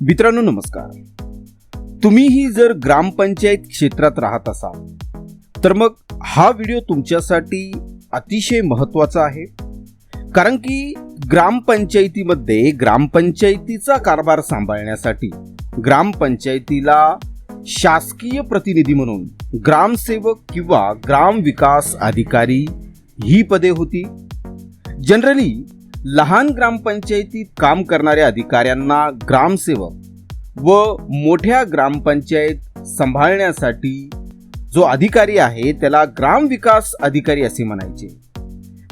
मित्रांनो नमस्कार. तुम्हीही जर ग्रामपंचायत क्षेत्रात राहत असाल तर मग हा व्हिडिओ तुमच्यासाठी अतिशय महत्त्वाचा आहे. कारण की ग्रामपंचायतीमध्ये ग्रामपंचायतीचा कारभार सांभाळण्यासाठी ग्रामपंचायतीला शासकीय प्रतिनिधी म्हणून ग्रामसेवक किंवा ग्राम विकास अधिकारी ही पदे होती. जनरली लहान ग्रामपंचायतीत काम करणाऱ्या अधिकाऱ्यांना ग्रामसेवक व मोठ्या ग्रामपंचायत सांभाळण्यासाठी जो अधिकारी आहे त्याला ग्रामविकास अधिकारी असे म्हणायचे.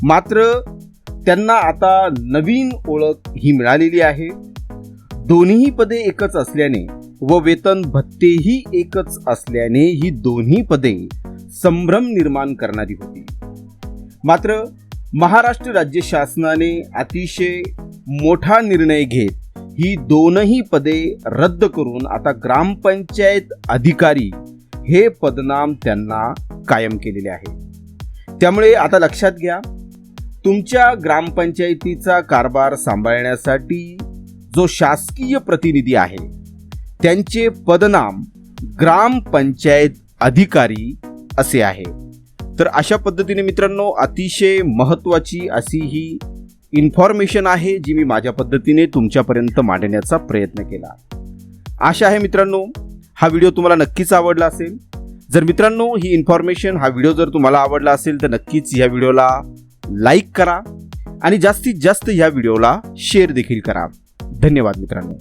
मात्र त्यांना आता नवीन ओळख ही मिळालेली आहे. दोन्ही पदे एकच असल्याने व वेतन भत्तेही एकच असल्याने ही दोन्ही पदे संभ्रम निर्माण करणारी होती. मात्र महाराष्ट्र राज्य शासनाने अतिशय मोठा निर्णय घेत ही दोनही पदे रद्द करून आता ग्रामपंचायत अधिकारी हे पदनाम त्यांना कायम केलेले आहे. त्यामुळे आता लक्षात घ्या तुमच्या ग्रामपंचायतीचा कारभार सांभाळण्यासाठी जो शासकीय प्रतिनिधी आहे त्यांचे पदनाम ग्रामपंचायत अधिकारी असे आहे. तर अशा पद्धतीने मित्रांनो अतिशय महत्त्वाची अशी ही इन्फॉर्मेशन आहे जी मी माझ्या पद्धतीने तुमच्यापर्यंत मांडण्याचा प्रयत्न केला. आशा आहे मित्रांनो हा व्हिडिओ तुम्हाला नक्कीच आवडला असेल. जर मित्रांनो ही इन्फॉर्मेशन हा व्हिडिओ जर तुम्हाला आवडला असेल तर नक्कीच या व्हिडिओला लाईक करा आणि जास्तीत जास्त या व्हिडिओला शेअर देखील करा. धन्यवाद मित्रांनो.